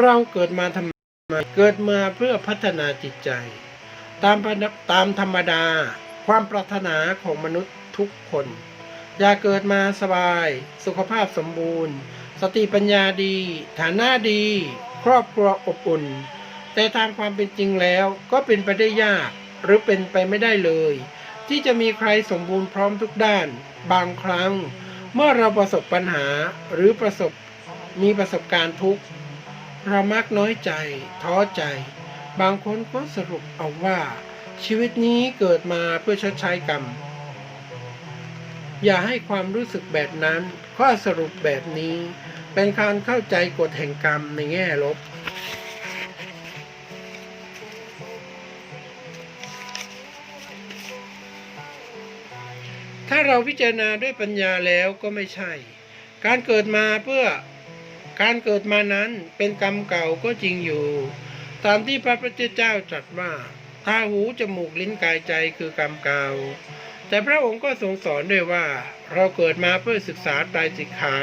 เราเกิดมาทำไมเกิดมาเพื่อพัฒนาจิตใจ ตามตามธรรมดา ความปรารถนาของมนุษย์ทุกคน อยากเกิดมาสบาย สุขภาพสมบูรณ์ สติปัญญาดี ฐานะดี ครอบครัวอบอุ่น แต่ตามความเป็นจริงแล้วก็เป็นไปได้ยาก หรือเป็นไปไม่ได้เลย ที่จะมีใครสมบูรณ์พร้อมทุกด้าน บางครั้ง เมื่อเราประสบปัญหาหรือประสบมีประสบการณ์ทุกข์ เรามักน้อยใจ ท้อใจ บางคนก็สรุปเอาว่า ชีวิตนี้เกิดมาเพื่อชดใช้กรรม อย่าให้ความรู้สึกแบบนั้น ข้อสรุปแบบนี้ เป็นการเข้าใจกฎแห่งกรรมในแง่ลบถ้าเราพิจารณาด้วยปัญญาแล้วก็ไม่ใช่ การเกิดมาเพื่อ การเกิดมานั้นเป็นกรรมเก่าก็จริงอยู่ ตามที่พระพุทธเจ้าตรัสว่าตาหูจมูกลิ้นกายใจคือกรรมเก่า แต่พระองค์ก็ทรงสอนด้วยว่า เราเกิดมาเพื่อศึกษาไตรสิกขา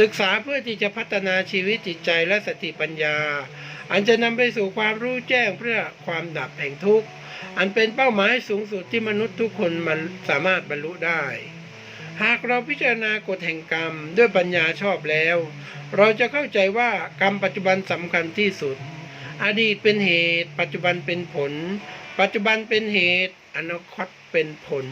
ศึกษาเพื่อที่จะพัฒนาชีวิตจิตใจและสติปัญญา อันจะนำไปสู่ความรู้แจ้งเพื่อความดับแห่งทุกข์ อันเป็นเป้าหมายสูงสุดที่มนุษย์ทุกคนมันสามารถบรรลุได้ หากเราพิจารณากฎแห่งกรรมด้วยปัญญาชอบแล้ว เราจะเข้าใจว่ากรรมปัจจุบันสำคัญที่สุด อดีตเป็นเหตุ ปัจจุบันเป็นผล ปัจจุบันเป็นเหตุ อนาคตเป็นผล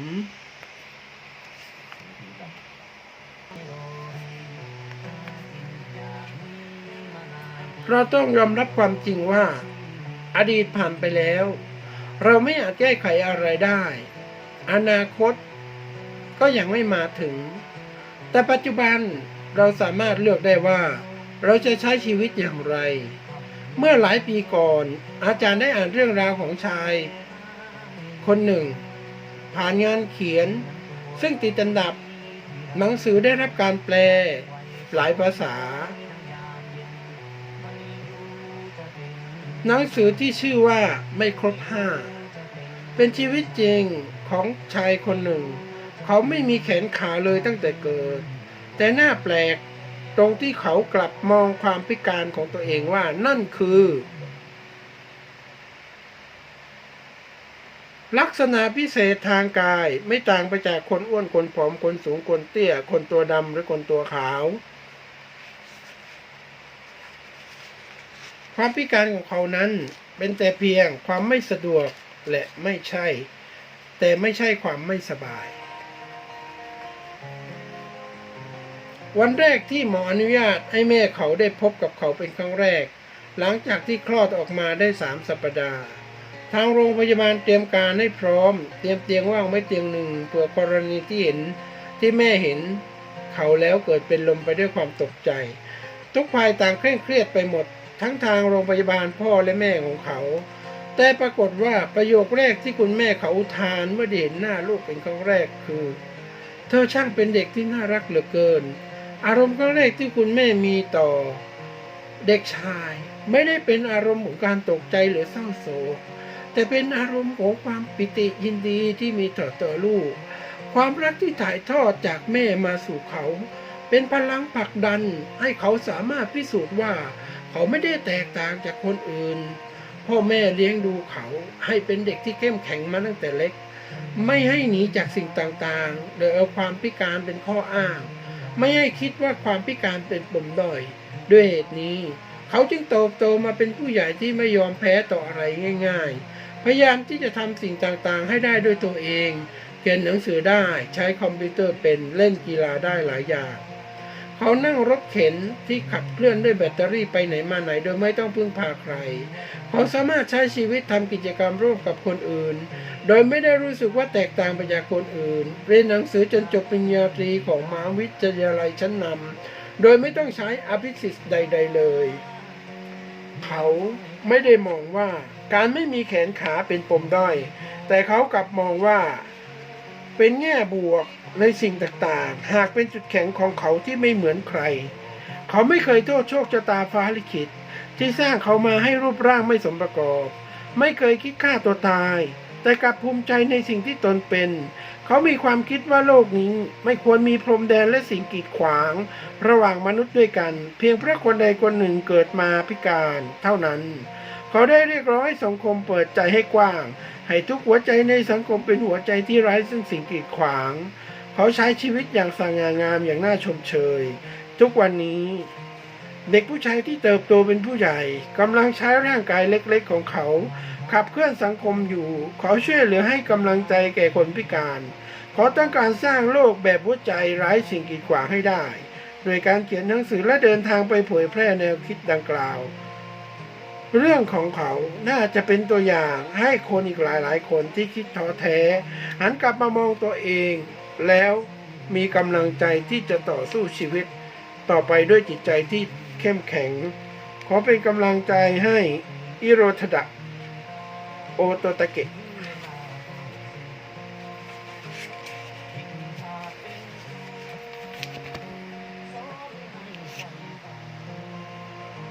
เราต้องยอมรับความจริงว่า อดีตผ่านไปแล้ว เราไม่อาจแก้ไขอะไรได้ อนาคต ก็ยังไม่มาถึง แต่ปัจจุบันเราสามารถเลือกได้ว่า เราจะใช้ชีวิตอย่างไร เมื่อหลายปีก่อน อาจารย์ได้อ่านเรื่องราวของชาย คนหนึ่ง ผ่านงานเขียน ซึ่งติดอันดับ หนังสือได้รับการแปล หลายภาษา หนังสือที่ชื่อว่าไม่ครบห้าเป็นชีวิตจริงของชายคนหนึ่ง เขาไม่มีแขนขาเลยตั้งแต่เกิด แต่หน่าแปลกตรงที่เขากลับมองความพิการของตัวเองว่านั่นคือ ลักษณะพิเศษทางกายไม่ต่างไปจากคนอ้วนคนผอมคนสูงคนเตี้ย คนตัวดำหรือคนตัวขาว ความพิการของเขานั้นเป็นแต่เพียงความไม่สะดวกและไม่ใช่ แต่ไม่ใช่ความไม่สบาย วันแรกที่หมออนุญาตให้แม่เขาได้พบกับเขาเป็นครั้งแรก หลังจากที่คลอดออกมาได้สามสัปดาห์ ทางโรงพยาบาลเตรียมการให้พร้อม เตรียมเตียงว่างไว้เตียงหนึ่งเผื่อกรณีที่เห็นที่แม่เห็น เขาแล้วเกิดเป็นลมไปด้วยความตกใจ ทุกฝ่ายต่างเคร่งเครียดไปหมด ทั้งทางโรงพยาบาลพ่อและแม่ของเขา แต่ปรากฏว่าประโยคแรกที่คุณแม่เขาทานเมื่อเห็นหน้าลูกเป็นครั้งแรกคือ เธอช่างเป็นเด็กที่น่ารักเหลือเกิน อารมณ์ครั้งแรกที่คุณแม่มีต่อเด็กชาย ไม่ได้เป็นอารมณ์ของการตกใจหรือเศร้าโศกแต่เป็นอารมณ์ของความปิติยินดีที่มีต่อต่อลูก ความรักที่ถ่ายทอดจากแม่มาสู่เขา เป็นพลังผลักดันให้เขาสามารถพิสูจน์ว่า เขาไม่ได้แตกต่างจากคนอื่น พ่อแม่เลี้ยงดูเขาให้เป็นเด็กที่เข้มแข็งมาตั้งแต่เล็ก ไม่ให้หนีจากสิ่งต่างๆโดยเอาความพิการเป็นข้ออ้าง ไม่ให้คิดว่าความพิการเป็นปมด้อยด้วยเหตุนี้ เขาจึงโตโตมาเป็นผู้ใหญ่ที่ไม่ยอมแพ้ต่ออะไรง่าย ๆ พยายามที่จะทำสิ่งต่างๆ ให้ได้ด้วยตัวเองเขียนหนังสือได้ใช้คอมพิวเตอร์เป็นเล่นกีฬาได้หลายอย่าง เขานั่งรถเข็นที่ขับเคลื่อนด้วยแบตเตอรี่ไปไหนมาไหน โดยไม่ต้องพึ่งพาใคร เขาสามารถใช้ชีวิตทำกิจกรรมร่วมกับคนอื่น โดยไม่ได้รู้สึกว่าแตกต่างไปจากคนอื่น เรียนหนังสือจนจบปริญญาตรีของมหาวิทยาลัยชั้นนำโดยไม่ต้องใช้อภิสิทธิ์ใด ๆ เลย เขาไม่ได้มองว่าการไม่มีแขนขาเป็นปมด้อย แต่เขากลับมองว่า เป็นแง่บวกในสิ่งต่างๆ หากเป็นจุดแข็งของเขาที่ไม่เหมือนใคร เขาไม่เคยโทษโชคชะตาฟ้าลิขิต ที่สร้างเขามาให้รูปร่างไม่สมประกอบ ไม่เคยคิดฆ่าตัวตาย แต่กลับภูมิใจในสิ่งที่ตนเป็น เขาเขามีความคิดว่าโลกนี้ไม่ควรมีพรมแดนและสิ่งกีดขวาง ระหว่างมนุษย์ด้วยกัน เพียงเพราะคนใดคนหนึ่งเกิดมาพิการเท่านั้น เขาได้เรียกร้องให้สังคมเปิดใจให้กว้าง ให้ทุกหัวใจในสังคมเป็นหัวใจที่ไร้ซึ่งสิ่งกีดขวาง เขาใช้ชีวิตอย่างสง่างามอย่างน่าชมเชย ทุกวันนี้ เด็กผู้ชายที่เติบโตเป็นผู้ใหญ่กำลังใช้ร่างกายเล็กๆของเขา ขับเคลื่อนสังคมอยู่ขาช่วยเหลือให้กำลังใจแก่คนพิการขาต้องการสร้างโลกแบบหัวใจไร้สิ่งกีดขวางให้ได้ โดยการเขียนหนังสือและเดินทางไปเผยแพร่แนวคิดดังกล่าว เรื่องของเขาน่าจะเป็นตัวอย่างให้คนอีกหลายๆ คนที่คิดท้อแท้ หันกลับมามองตัวเอง แล้วมีกำลังใจที่จะต่อสู้ชีวิต ต่อไปด้วยจิตใจที่เข้มแข็ง ขอเป็นกำลังใจให้อิโรทดะโอโตตะเกะ